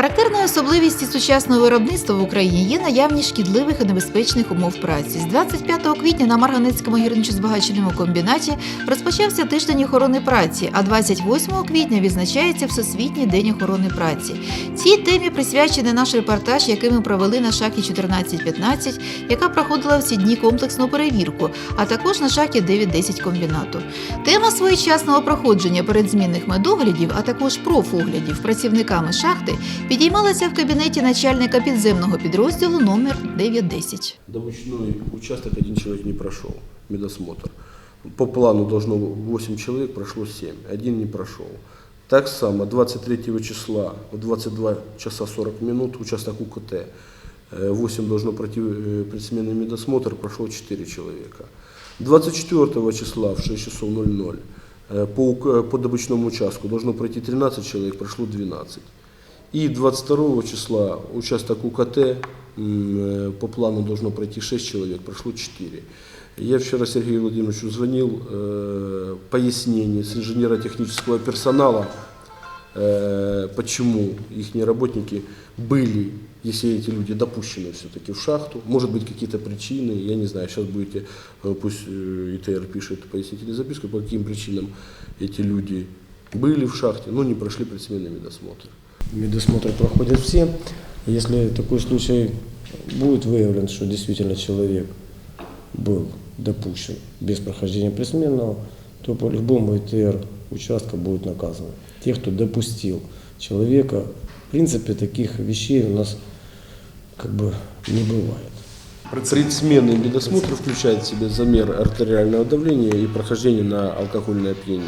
Характерною особливістю сучасного виробництва в Україні є наявність шкідливих і небезпечних умов праці. З 25 квітня на Марганецькому гірничо-збагачувальному комбінаті розпочався тиждень охорони праці, а 28 квітня відзначається Всесвітній день охорони праці. Цій темі присвячений наш репортаж, який ми провели на шахті 1415, яка проходила всі дні комплексну перевірку, а також на шахті 910 комбінату. Тема своєчасного проходження передзмінних медоглядів, а також профоглядів працівниками шахти підіймалася в кабінеті начальника підземного підрозділу номер 910. Домучной участок один человек не прошел, медосмотр. По плану должно 8 человек, прошло 7, один не прошел. Так само 23 числа в 22 часа 40 минут участок УКТ. э, 8 должно пройти э, предсменный медосмотр, прошло 4 человека. 24 числа в 6 часов 00 э, по, ук- по добычному участку должно пройти 13 человек, прошло 12. И 22 числа участок УКТ э, по плану должно пройти 6 человек, прошло 4. Я вчера Сергею Владимировичу звонил, э, пояснение с инженерно-технического персонала, э, почему их работники были, если эти люди допущены все-таки в шахту. Может быть какие-то причины, я не знаю, сейчас будете, э, пусть э, ИТР пишет пояснительную записку, по каким причинам эти люди были в шахте, но не прошли предсменный медосмотр. Медосмотр проходят все. Если такой случай будет выявлен, что действительно человек был допущен без прохождения предсменного, то по-любому ИТР участка будет наказан. Те, кто допустил человека, в принципе, таких вещей у нас как бы не бывает. Предсменный медосмотр включает в себя замер артериального давления и прохождение на алкогольное опьянение.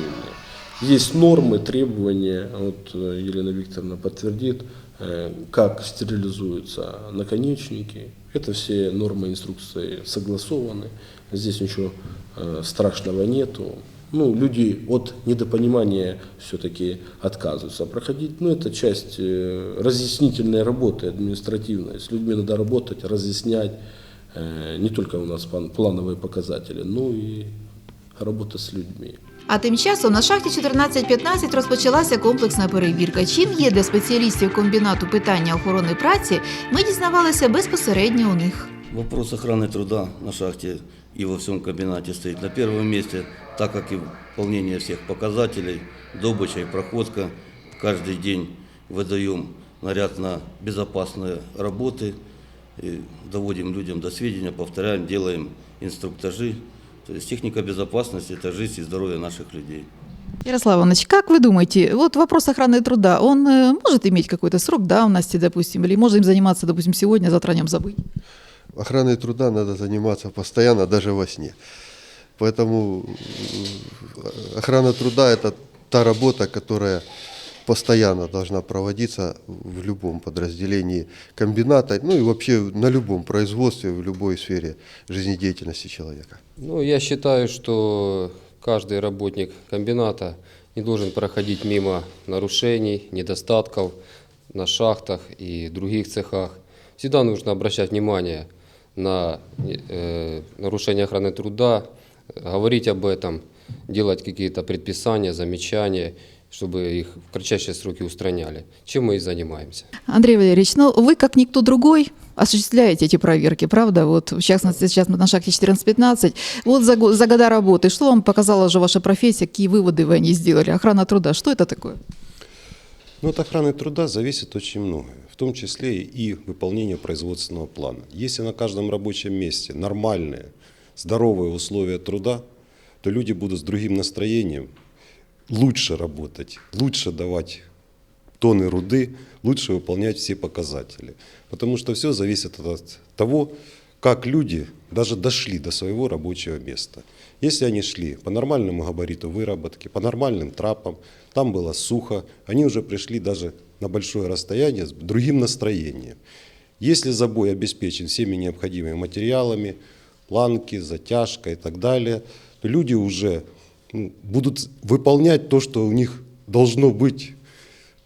Есть нормы, требования, вот э, Елена Викторовна подтвердит, э, как стерилизуются наконечники. Это все нормы инструкции согласованы. Здесь ничего э, страшного нету. Ну, люди от недопонимания все-таки отказываются проходить. Но это часть разъяснительной работы административной. С людьми надо работать, разъяснять. Не только у нас план- плановые показатели, но и работа с людьми. А тим часом на шахті 1415 розпочалася комплексна перевірка. Чим є для спеціалістів комбінату питання охорони праці, ми дізнавалися безпосередньо у них. Вопрос охраны труда на шахте и во всем комбинате стоит на первом месте, так как и выполнение всех показателей, добыча и проходка. Каждый день выдаем наряд на безопасные работы, и доводим людям до сведения, повторяем, делаем инструктажи. То есть техника безопасности – это жизнь и здоровье наших людей. Ярослав Иванович, как вы думаете, вот вопрос охраны труда, он э, может иметь какой-то срок давности, допустим, или можно им заниматься, допустим, сегодня, завтра о нем забыть? Охраной труда надо заниматься постоянно, даже во сне. Поэтому э, охрана труда – это та работа, которая постоянно должна проводиться в любом подразделении комбината, ну и вообще на любом производстве, в любой сфере жизнедеятельности человека. Ну, я считаю, что каждый работник комбината не должен проходить мимо нарушений, недостатков на шахтах и других цехах. Всегда нужно обращать внимание на э, нарушение охраны труда, говорить об этом, делать какие-то предписания, замечания, чтобы их в кратчайшие сроки устраняли. Чем мы и занимаемся. Андрей Валерьевич, ну вы, как никто другой, осуществляете эти проверки, правда? Вот, в частности, сейчас мы на шахте 14-15. Вот за, за года работы, что вам показала же ваша профессия, какие выводы вы о ней сделали? Охрана труда, что это такое? Ну, от охраны труда зависит очень многое, в том числе и выполнение производственного плана. Если на каждом рабочем месте нормальные, здоровые условия труда, то люди будут с другим настроением лучше работать, лучше давать тонны руды, лучше выполнять все показатели. Потому что все зависит от того, как люди даже дошли до своего рабочего места. Если они шли по нормальному габариту выработки, по нормальным трапам, там было сухо, они уже пришли даже на большое расстояние с другим настроением. Если забой обеспечен всеми необходимыми материалами, планки, затяжка и так далее, то люди уже будут выполнять то, что у них должно быть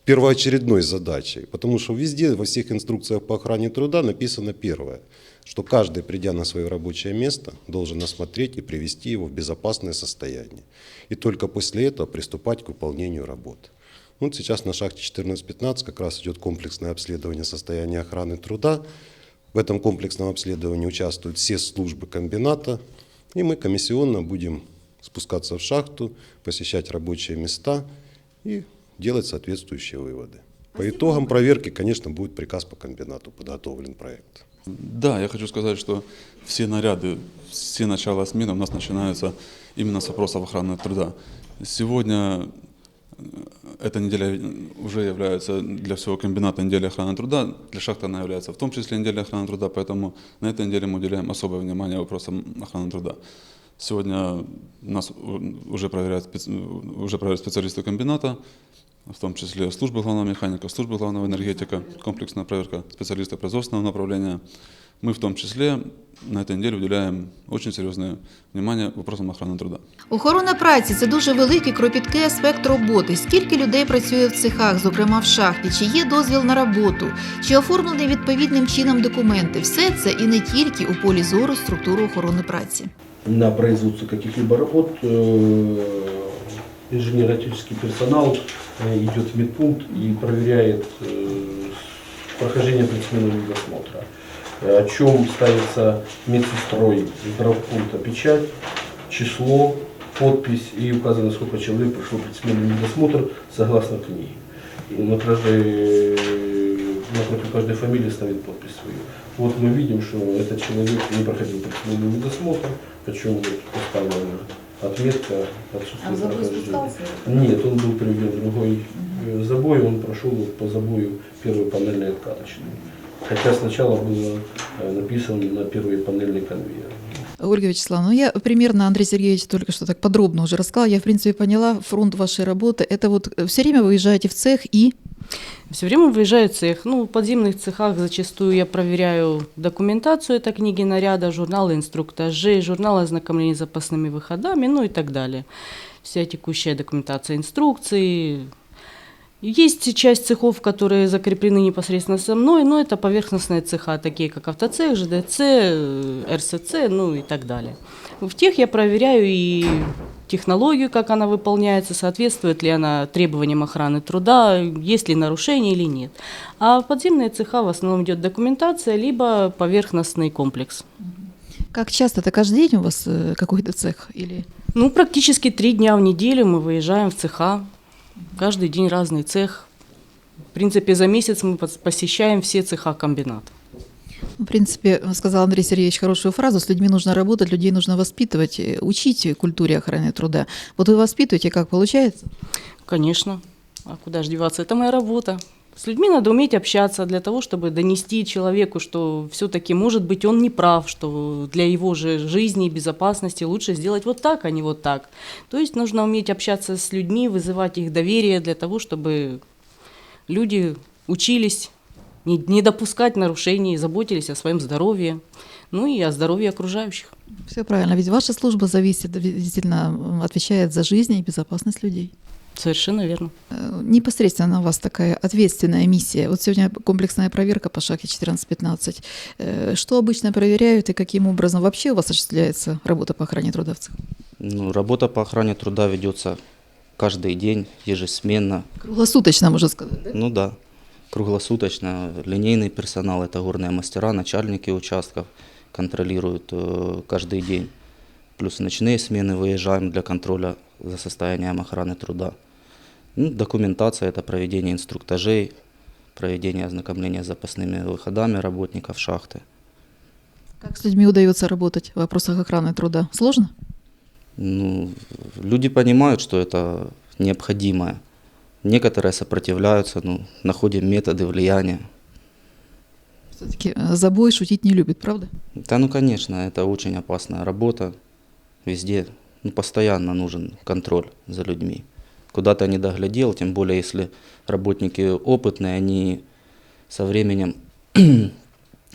первоочередной задачей. Потому что везде, во всех инструкциях по охране труда написано первое, что каждый, придя на свое рабочее место, должен осмотреть и привести его в безопасное состояние. И только после этого приступать к выполнению работ. Вот сейчас на шахте 14-15 как раз идет комплексное обследование состояния охраны труда. В этом комплексном обследовании участвуют все службы комбината, и мы комиссионно будем спускаться в шахту, посещать рабочие места и делать соответствующие выводы. По итогам проверки, конечно, будет приказ по комбинату, подготовлен проект. Да, я хочу сказать, что все наряды, все начала смены у нас начинаются именно с вопросов охраны труда. Сегодня э, эта неделя уже является для всего комбината неделей охраны труда, для шахты она является в том числе неделей охраны труда, поэтому на этой неделе мы уделяем особое внимание вопросам охраны труда. Сегодня нас у- уже проверяют, специ- уже проверяют специалисты комбината, в том числе службы главного механика, службы главного энергетика, комплексная проверка специалистов производственного направления. Мы в том числе на этой неделе уделяем очень серьезное внимание вопросам охраны труда. Охорона праці це дуже великий кропіткий аспект роботи. Скільки людей працює в цехах, зокрема в шахті, чи є дозвіл на роботу, чи оформлені відповідним чином документи. Все це і не тільки у полі зору структури охорони праці. На производство каких-либо работ э, инженерно-технический персонал э, идет в медпункт и проверяет э, прохождение предсменного медосмотра. О чем ставится медсестрой здравпункта печать, число, подпись и указано, сколько человек прошло предсменный медосмотр согласно книге. И на напротив каждой фамилии ставит подпись свою. Вот мы видим, что этот человек не проходил предсменный медосмотр, причем вот поставлена отметка отсутствия прохождения. Нет, он был приведен другой э, забой, он прошел по забою первой панельной откаточной. Хотя сначала было э, написано на первой панельной конвейер. Ольга Вячеславовна, ну я примерно, Андрей Сергеевич только что так подробно уже рассказал, я в принципе поняла фронт вашей работы. Это вот все время вы уезжаете в цех и Все время выезжаю в цех. Ну, в подземных цехах зачастую я проверяю документацию, это книги наряда, журналы инструктажей, журналы ознакомления с запасными выходами, ну и так далее. Вся текущая документация инструкции. Есть часть цехов, которые закреплены непосредственно со мной, но это поверхностные цеха, такие как автоцех, ЖДЦ, РСЦ, ну и так далее. В тех я проверяю и технологию, как она выполняется, соответствует ли она требованиям охраны труда, есть ли нарушения или нет. А в подземные цеха в основном идет документация, либо поверхностный комплекс. как часто? Это каждый день у вас э, какой-то цех или Ну, практически три дня в неделю мы выезжаем в цеха. Каждый день разный цех. В принципе, за месяц мы пос- посещаем все цеха комбината. В принципе, сказал Андрей Сергеевич хорошую фразу, с людьми нужно работать, людей нужно воспитывать, э, учить культуре охраны труда. Вот вы воспитываете, как получается? Конечно. А куда же деваться? Это моя работа. С людьми надо уметь общаться для того, чтобы донести человеку, что все-таки, может быть, он не прав, что для его же жизни и безопасности лучше сделать вот так, а не вот так. То есть нужно уметь общаться с людьми, вызывать их доверие для того, чтобы люди учились не, не допускать нарушений, заботились о своем здоровье, ну и о здоровье окружающих. Все правильно, ведь ваша служба зависит, действительно отвечает за жизнь и безопасность людей. Совершенно верно. Э, Непосредственно на вас такая ответственная миссия. Вот сегодня комплексная проверка по шахте 14-15. Э, Что обычно проверяют и каким образом вообще у вас осуществляется работа по охране трудовцев? Ну, работа по охране труда ведется каждый день, ежесменно. Круглосуточно, можно сказать, да? Ну да, круглосуточно. Линейный персонал, это горные мастера, начальники участков контролируют каждый день. Плюс ночные смены выезжаем для контроля за состоянием охраны труда. Ну, документация – это проведение инструктажей, проведение ознакомления с запасными выходами работников шахты. Как с людьми удается работать в вопросах охраны труда? Сложно? Ну, люди понимают, что это необходимое. Некоторые сопротивляются, ну, находим методы влияния. Все-таки забой шутить не любит, правда? Да, ну, конечно, это очень опасная работа. Везде, ну, постоянно нужен контроль за людьми. Куда ты не доглядел, тем более, если работники опытные, они со временем,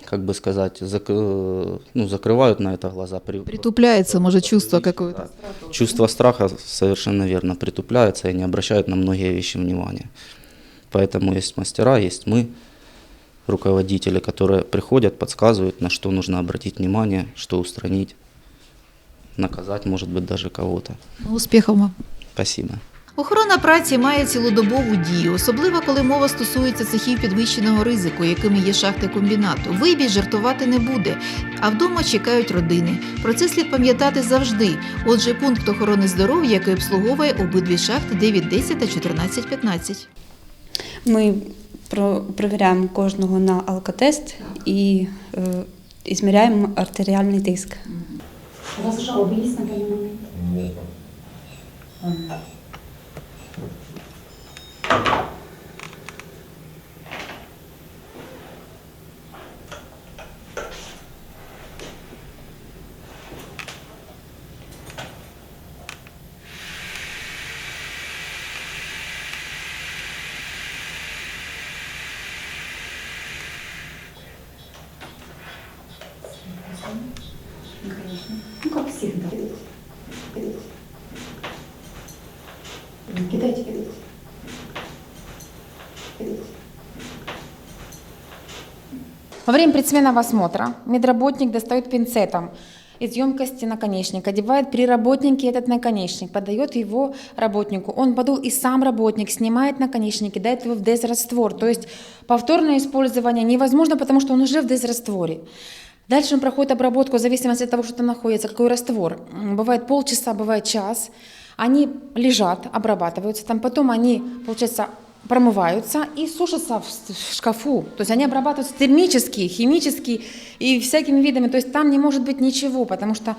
как бы сказать, зак- э, ну, закрывают на это глаза. При- Притупляется, может, чувство какое-то. Чувство страха совершенно верно притупляется и не обращают на многие вещи внимания. Поэтому есть мастера, есть мы, руководители, которые приходят, подсказывают, на что нужно обратить внимание, что устранить, наказать, может быть, даже кого-то. Ну, Успехов вам! Спасибо. Охорона праці має цілодобову дію, особливо коли мова стосується цехів підвищеного ризику, якими є шахти комбінату. Вибій жартувати не буде, а вдома чекають родини. Про це слід пам'ятати завжди. Отже, пункт охорони здоров'я, який обслуговує обидві шахти 9.10 та 14.15. Ми провіряємо кожного на алкотест і е, і зміряємо артеріальний тиск. У вас жалоби є на даний момент? Ну, Thank you. Во время предсменного осмотра медработник достает пинцетом из емкости наконечник, одевает при работнике этот наконечник, подает его работнику. Он подул, и сам работник снимает наконечник, кидает его в дезраствор. То есть повторное использование невозможно, потому что он уже в дезрастворе. Дальше он проходит обработку в зависимости от того, что там находится, какой раствор. Бывает полчаса, бывает час. Они лежат, обрабатываются, там потом они, получается, промываются и сушатся в шкафу. То есть они обрабатываются термически, химически и всякими видами. То есть там не может быть ничего, потому что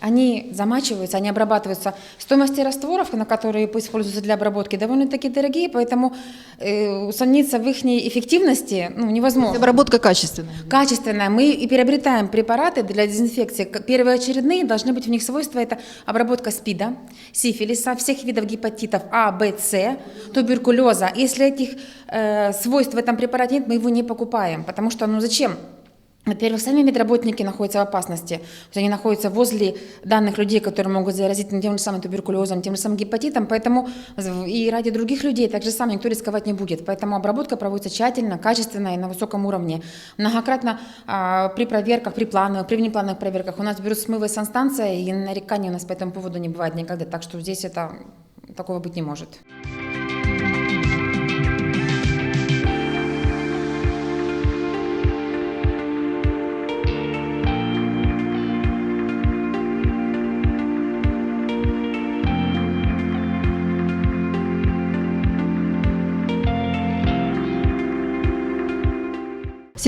они замачиваются, они обрабатываются. Стоимости растворов, на которые используются для обработки, довольно-таки дорогие, поэтому э, усомниться в их эффективности ну, невозможно. Обработка качественная. Качественная. Мы и приобретаем препараты для дезинфекции. Первоочередные должны быть у них свойства. Это обработка СПИДа, сифилиса, всех видов гепатитов А, Б, С, туберкулеза. Если этих э, свойств в этом препарате нет, мы его не покупаем. Потому что, ну зачем? Во-первых, сами медработники находятся в опасности. То есть они находятся возле данных людей, которые могут заразить тем же самым туберкулезом, тем же самым гепатитом. Поэтому и ради других людей так же самое никто рисковать не будет. Поэтому обработка проводится тщательно, качественно и на высоком уровне. Многократно а, при проверках, при плановых, при внеплановых проверках у нас берут смывы санстанция, и нареканий у нас по этому поводу не бывает никогда. Так что здесь это такого быть не может.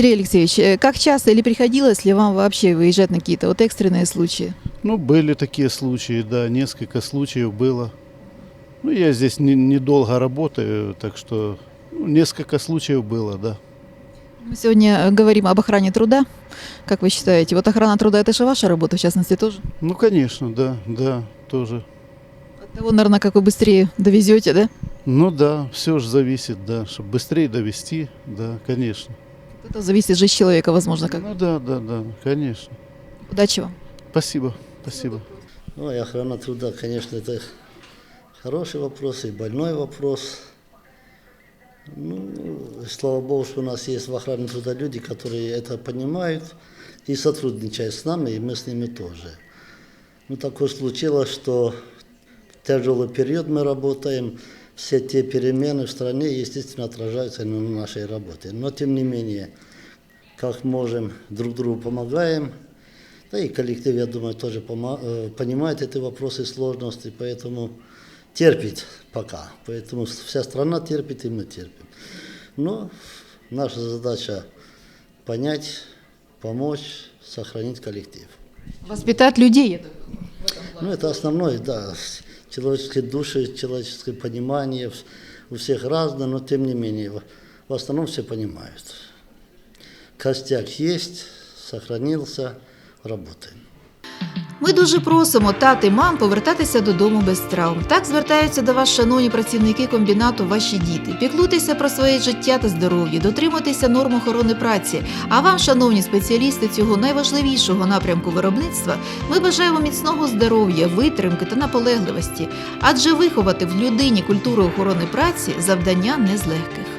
Сергей Алексеевич, э, как часто или приходилось ли вам вообще выезжать на какие-то вот экстренные случаи? Ну, были такие случаи, да, несколько случаев было. Ну, я здесь не- недолго работаю, так что ну, несколько случаев было, да. Мы сегодня э, говорим об охране труда. Как вы считаете, вот охрана труда это же ваша работа, в частности, тоже? Ну, конечно, да, да, тоже. От того, наверное, как вы быстрее довезете, да? Ну да, все же зависит, да, чтобы быстрее довести, да, конечно. Это зависит же от человека, возможно, как. Ну да, да, да, конечно. Удачи вам. Спасибо, спасибо. Ну, и охрана труда, конечно, это хороший вопрос и больной вопрос. Ну, слава богу, что у нас есть в охране труда люди, которые это понимают и сотрудничают с нами, и мы с ними тоже. Ну, такое случилось, что в тяжелый период мы работаем, все те перемены в стране, естественно, отражаются на нашей работе. Но, тем не менее, как можем, друг другу помогаем. Да и коллектив, я думаю, тоже э, понимает эти вопросы сложности, поэтому терпит пока. Поэтому вся страна терпит, и мы терпим. Но наша задача понять, помочь, сохранить коллектив. Воспитать людей. Ну, это основное, да. Человеческие души, человеческое понимание у всех разное, но тем не менее, в основном все понимают. Костяк есть, сохранился, работаем. Ми дуже просимо тати мам повертатися додому без травм. Так звертаються до вас, шановні працівники комбінату, ваші діти. Піклуйтеся про своє життя та здоров'я, дотримуйтеся норм охорони праці. А вам, шановні спеціалісти цього найважливішого напрямку виробництва, ми бажаємо міцного здоров'я, витримки та наполегливості. Адже виховати в людині культуру охорони праці завдання не з легких.